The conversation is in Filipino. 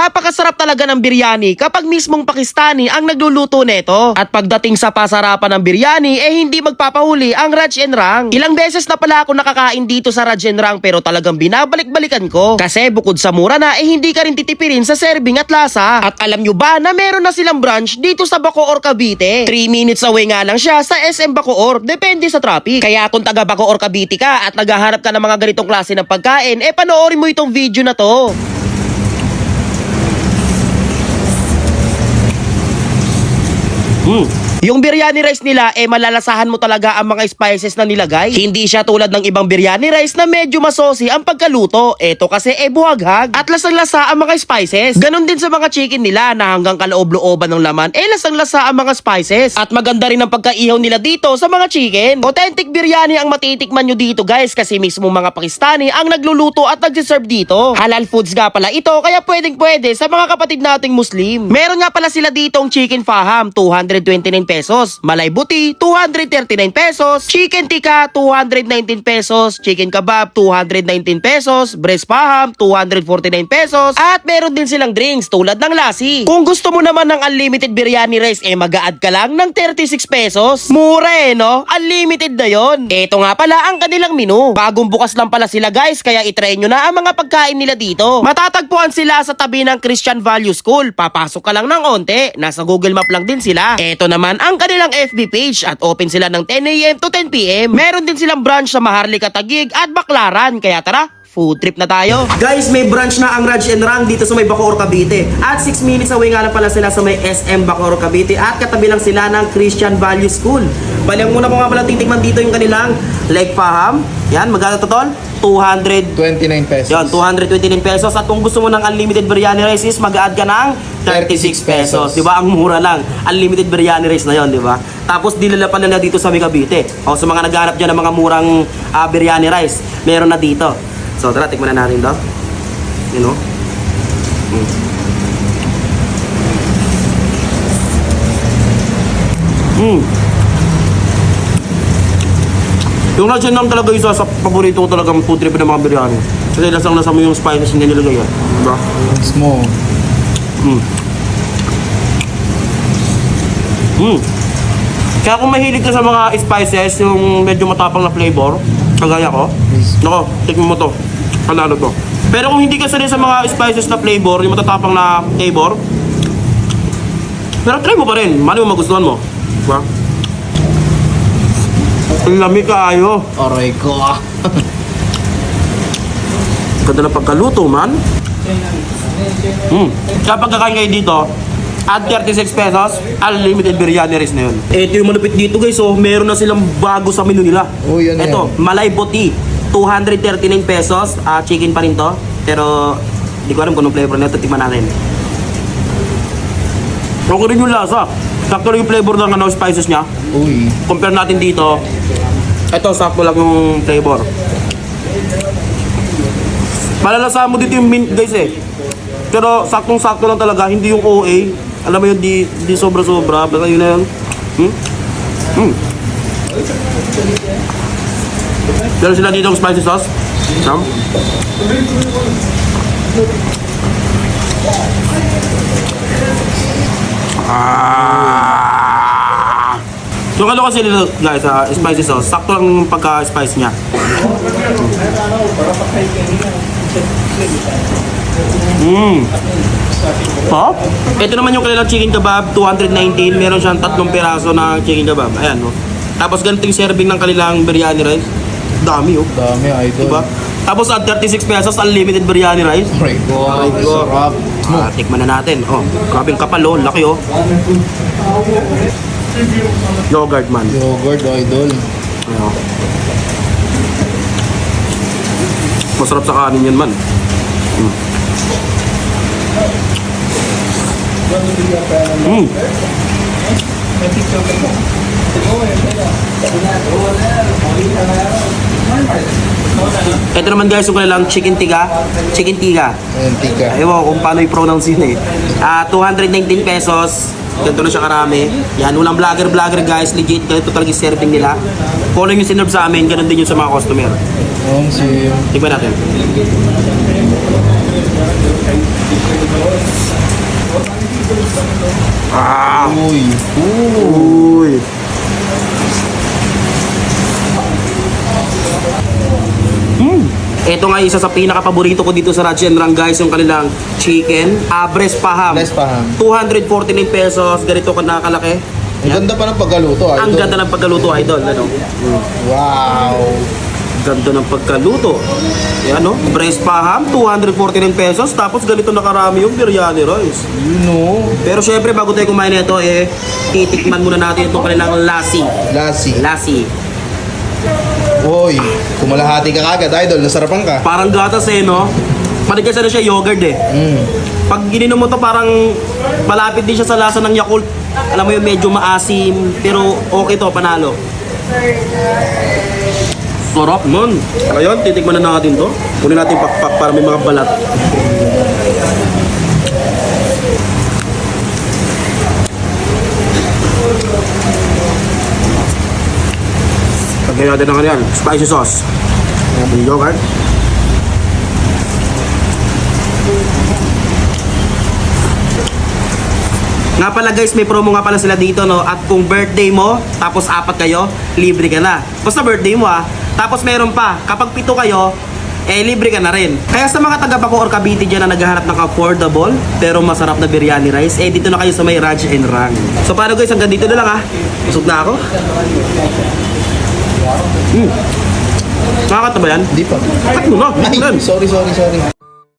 Napakasarap talaga ng biryani kapag mismong Pakistani ang nagluluto neto. At pagdating sa pasarapan ng biryani, eh hindi magpapahuli ang Raj and Rang. Ilang beses na pala ako nakakain dito sa Raj and Rang pero talagang binabalik-balikan ko. Kasi bukod sa mura na, eh hindi ka rin titipirin sa serving at lasa. At alam nyo ba na meron na silang branch dito sa Bacoor, Cavite? 3 minutes away nga lang siya sa SM Bacoor. Depende sa traffic. Kaya kung taga Bacoor, Cavite ka at naghahanap ka ng mga ganitong klase ng pagkain, eh panoorin mo itong video na to. Hmm. Yung biryani rice nila, eh malalasahan mo talaga ang mga spices na nilagay. Hindi siya tulad ng ibang biryani rice na medyo masosi ang pagkaluto. Ito kasi eh buhaghag at lasang-lasa ang mga spices. Ganon din sa mga chicken nila na hanggang kaloob-looban ng laman, eh lasang-lasa ang mga spices. At maganda rin ang pagkaihaw nila dito sa mga chicken. Authentic biryani ang matitikman nyo dito guys kasi mismo mga Pakistani ang nagluluto at nagsiserve dito. Halal foods nga pala ito kaya pwedeng pwede sa mga kapatid nating Muslim. Meron nga pala sila ditong chicken faham, 229 pesos. Malay buti, 239 pesos. Chicken tikka, 219 pesos. Chicken kebab, 219 pesos. Breast paham, 249 pesos. At meron din silang drinks tulad ng lassi. Kung gusto mo naman ng unlimited biryani rice, eh mag-a-add ka lang ng 36 pesos. Mura eh, no? Unlimited na yon. Ito nga pala ang kanilang menu. Bagong bukas lang pala sila guys, kaya itry nyo na ang mga pagkain nila dito. Matatagpuan sila sa tabi ng Christian Value School. Papasok ka lang ng onte. Nasa Google Map lang din sila. Ito naman ang kanilang FB page at open sila ng 10 a.m. to 10 p.m. Meron din silang branch sa Maharlika Tagig at Baklaran. Kaya tara, food trip na tayo. Guys, may branch na ang Raj and Rang dito sa may Bacoor, Cavite. At 6 minutes away nga lang pala sila sa may SM Bacoor, Cavite. At katabi lang sila ng Christian Value School. Bali, ang muna ko nga pala titikman dito yung kanilang leg paham. Yan, magkano to tol? 200 29 pesos. Yan, 229 pesos. At kung gusto mo ng unlimited biryani rice is mag-add ka ng 36 pesos. Di ba? Ang mura lang. Unlimited biryani rice na yon, di ba? Tapos dinala pa nila dito sa May Cavite. O sa mga naghahanap dyan ng mga murang ah, biryani rice, meron na dito. So tara, tikman na natin to. You know? Mm. Mm. Yung Rajan lang talaga isa sa paborito ko talagang food trip ng mga biryani. Kasi lasang lasa mo yung spices na nilagay yan. Diba? Small. Mm. Mm. Kaya kung mahilig ka sa mga spices, yung medyo matapang na flavor, kagaya ko, Yes. nako, tikman mo to. Panalo to. Pero kung hindi ka sanay sa mga spices na flavor, yung matatapang na flavor, pero try mo pa rin. Mali mo magustuhan mo. Diba? Ang lamig kaayo. Aray ko ah. Ganda ng pagkaluto, man. Hmm. Kapag kakain kayo dito, at 36 pesos, unlimited biryani rice na yun. Ito yung malupit dito guys, so meron na silang bago sa menu nila. Oh, yan na Ito, malay boti, 239 pesos, ah chicken pa rin to. Pero, di ko alam kung anong flavor na ito, tikman natin. Okay rin yung lasa. Sakto rin yung flavor ng ano, spices niya. Uy. Compare natin dito, ito sakto lang yung flavor. Malalasahan mo dito yung mint guys eh. Pero saktong-sakto lang talaga, hindi yung OA. Alam mo yun, di, di sobra-sobra. Basta yun na yun. Hmm? Hmm. Meron sila dito spicy sauce. Sam? Ah! Yung ano kasi nila guys, ah, spicy sauce, sakto lang yung pagka-spice niya. Mmm. Oh? Ito naman yung kanilang chicken kebab, 219. Meron siyang tatlong piraso na chicken kebab. Ayan, no? Tapos ganito yung serving ng kanilang biryani rice. Dami, oh. Dami idol. Diba? Tapos at 36 pesos, unlimited biryani rice. Aray ko. Aray ko. Sarap. Ah, tikman na natin. Oh, grabing kapal, oh. Laki, oh. Yogurt, man. Yogurt idol. Ayan. Masarap sa kanin yan, man. Mm. Mm. Ito naman guys, yung kanilang chicken tiga. Chicken tiga. Ayan, tika. Ewan ko kung paano i-pronounce yun eh. Ah, 219 pesos. Ganito na siya karami. Yan, walang vlogger-vlogger guys. Legit, ganito talaga yung serving nila. Kung ano yung sinerve sa amin, ganun din yung sa mga customer. Om si... Tignan natin. Ah! Uy. Uy! Ito nga isa sa pinaka-paborito ko dito sa Rachi and Rang guys, yung kanilang chicken. Abres paham. Bless pa ham. 249 pesos. Ganito ka nakalaki. Ang ganda pa ng pagkaluto, idol. Ang ganda ng pagkaluto, idol. Ano? Wow. Ganda ng pagkaluto. Yan, no? Breast paham, 249 pesos. Tapos ganito nakarami yung biryani rice. You know. Pero syempre, bago tayo kumain nito, eh, titikman muna natin itong kanilang lassi. Lassi. Lassi. Uy. Kumalahati ka kagad, idol. Nasarapan ka. Parang gatas eh, no? Parang na siya yogurt eh. Mm. Pag gininom mo to, parang malapit din siya sa lasa ng Yakult. Alam mo yung medyo maasim, pero okay to, panalo. Sarap nun. Ngayon, titikman na natin to. Kunin natin pakpak para may mga balat. Lagyan natin ng ano yan, spicy sauce. Yung yogurt. Nga pala guys, may promo nga pala sila dito no. At kung birthday mo, tapos apat kayo, libre ka na. Basta birthday mo ah. Tapos meron pa, kapag pito kayo, eh libre ka na rin. Kaya sa mga taga Baco or Cavite dyan na naghahanap ng affordable pero masarap na biryani rice, eh dito na kayo sa may Raj and Rang. So paano guys, hanggang dito na lang ah. Busog na ako. Hmm. Nakakata ba yan? Di pa. Cut mo na. Ay, Yan. sorry, sorry, sorry.